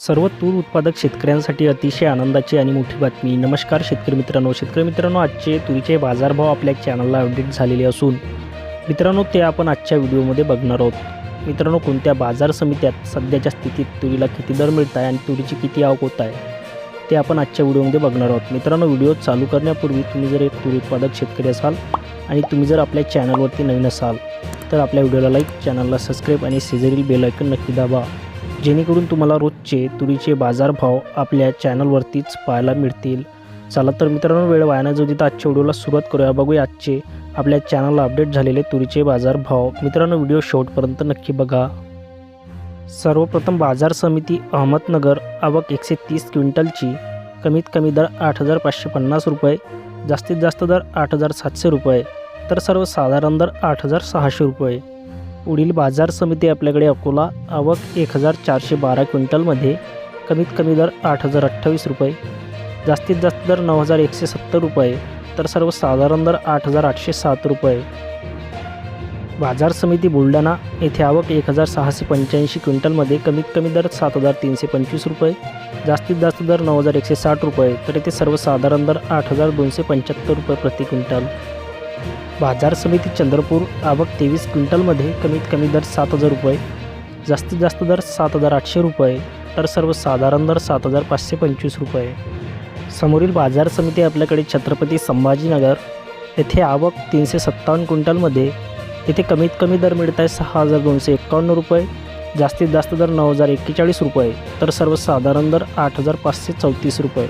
सर्व तूर उत्पादक शेतकऱ्यांसाठी अतिशय आनंदाची आणि मोठी बातमी. नमस्कार शेतकरी मित्रांनो. शेतकरी मित्रांनो आजचे तुरीचे बाजारभाव आपल्या चॅनलला अपडेट झालेले असून मित्रांनो ते आपण आजच्या व्हिडिओमध्ये बघणार आहोत. मित्रांनो कोणत्या बाजार समित्यात सध्याच्या स्थितीत तुरीला किती दर मिळत आहे आणि तुरीची किती आवक होत आहे ते आपण आजच्या व्हिडिओमध्ये बघणार आहोत. मित्रांनो व्हिडिओ चालू करण्यापूर्वी तुम्ही जर एक तूर उत्पादक शेतकरी असाल आणि तुम्ही जर आपल्या चॅनलवरती नवीन असाल तर आपल्या व्हिडिओला लाईक चॅनलला सबस्क्राईब आणि शेजारील बेलायकन नक्की दाबा. जेणेकरून तुम्हाला रोजचे तुरीचे बाजारभाव आपल्या चॅनलवरतीच पाहायला मिळतील. चला तर मित्रांनो वेळ वाया न देता आजच्या व्हिडिओला सुरुवात करूया. बघूया आजचे आपल्या चॅनलला अपडेट झालेले तुरीचे बाजारभाव. मित्रांनो व्हिडिओ शेवटपर्यंत नक्की बघा. सर्वप्रथम बाजार समिती अहमदनगर आवक एकशे तीस क्विंटलची कमीत कमी दर आठ हजार पाचशे पन्नास रुपये जास्तीत जास्त दर आठ हजार सातशे रुपये तर सर्वसाधारण दर आठ हजार सहाशे रुपये. पुढील बाजार समिती आपल्याकडे अकोला आवक एक हजार चारशे बारा क्विंटलमध्ये कमीत कमी दर आठ हजार अठ्ठावीस रुपये जास्तीत जास्त दर नऊ हजार एकशे सत्तर रुपये तर सर्वसाधारण दर आठ हजार आठशे सात रुपये. बाजार समिती बुलढाणा येथे आवक एक हजार सहाशे पंच्याऐंशी क्विंटलमध्ये कमीत कमी दर सात हजार तीनशे पंचवीस रुपये जास्तीत जास्त दर नऊ हजार एकशे साठ रुपये तर येथे सर्वसाधारण दर आठ हजार दोनशे पंच्याहत्तर रुपये प्रति क्विंटल. बाजार समिती चंद्रपूर आवक तेवीस क्विंटलमध्ये कमीत कमी दर सात हजार रुपये जास्तीत जास्त दर सात हजार आठशे रुपये तर सर्वसाधारण दर सात हजार पाचशे पंचवीस रुपये. समोरील बाजार समिती आपल्याकडे छत्रपती संभाजीनगर येथे आवक तीनशे सत्तावन्न क्विंटलमध्ये येथे कमीत कमी दर मिळत आहे सहा हजार दोनशे एकावन्न रुपये जास्तीत जास्त दर नऊ हजार एक्केचाळीस रुपये तर सर्वसाधारण दर आठ हजार पाचशे चौतीस रुपये.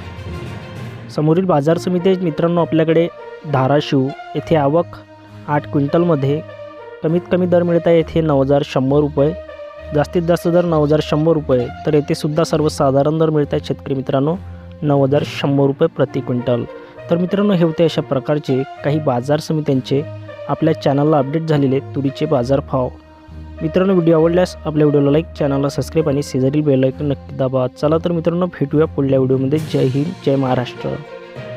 समोरील बाजार समिती मित्रांनो आपल्याकडे धाराशिव येथे आवक आठ क्विंटलमध्ये कमीत कमी दर मिळत आहे येथे नऊ हजार शंभर रुपये जास्तीत जास्त दर नऊ हजार शंभर रुपये तर येथे सुद्धा सर्वसाधारण दर मिळत आहेत शेतकरी मित्रांनो नऊ हजार शंभर रुपये प्रति क्विंटल. तर मित्रांनो हे होते अशा प्रकारचे काही बाजार समित्यांचे आपल्या चॅनलला अपडेट झालेले तुरीचे बाजारभाव. मित्रांनो व्हिडिओ आवडल्यास आपल्या व्हिडिओला लाईक चॅनलला सबस्क्राईब आणि शेजारील बेल नक्की दाबा. चला तर मित्रांनो भेटूया पुढल्या व्हिडिओमध्ये. जय हिंद जय महाराष्ट्र.